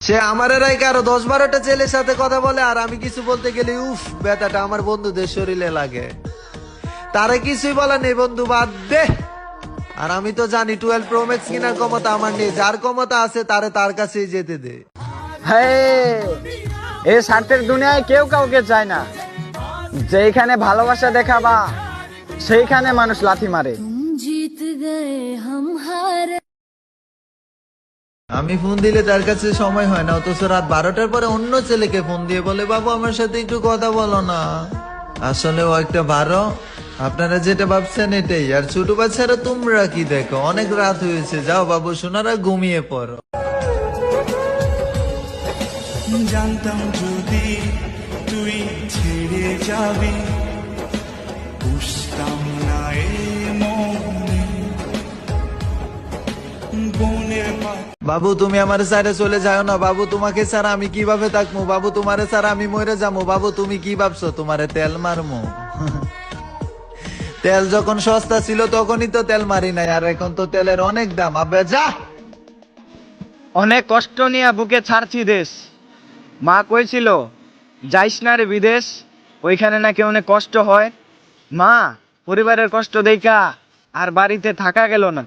সে আমার রাইকে আরও দশ বারোটা ছেলের সাথে কথা বলে আর আমি কিছু বলতে গেলে উফ ব্যথাটা আমার বন্ধুদের শরীরে লাগে। তারে কিছুই বলা নেই বন্ধু বাদ দে। আর আমি তো জানি টুয়েলভ প্রো ম্যাক্স কেনার ক্ষমতা আমার নেই যার ক্ষমতা আছে তারে তার কাছেই যেতে দে। এই স্বার্থের দুনিয়ায় কেউ কাউকে চায় না। যেখানে ভালোবাসা দেখাবা সেইখানে মানুষ লাথি মারে। আমি ফোন দিলে তার কাছে সময় হয় না, অথচ রাত বারোটার পরে অন্য ছেলেকে ফোন দিয়ে বলে, বাবু, আমার সাথে একটু কথা বলো না। আসলে ও একটা বারো। আপনারা যেটা ভাবছেন এটাই। আর ছোট বাচ্চারা তোমরা কি দেখো? অনেক রাত হয়েছে। যাও বাবু, সোনারা ঘুমিয়ে পড়ো। জানতাম যদি তুই ছেড়ে যাবি বাবু, তুমি আমার সাইডে চলে যাও না। বাবু, তোমাকে ছাড়া আমি কীভাবে থাকব বাবু, তোমারে ছাড়া আমি মরে যাব বাবু, তুমি কি ভাবছ? তোমারে তেল মারমো? তেল যখন সস্তা ছিল, তখনই তো তেল মারি নাই। আর এখন তো তেলের অনেক দাম। আবে যা! অনেক কষ্ট নিয়ে বুকে ছাড়ছি দেশ। মা কইছিল, যাইস না রে বিদেশ, ওইখানে নাকি অনেক কষ্ট হয়। মা, পরিবারের কষ্ট দেখা আর বাড়িতে থাকা গেল না।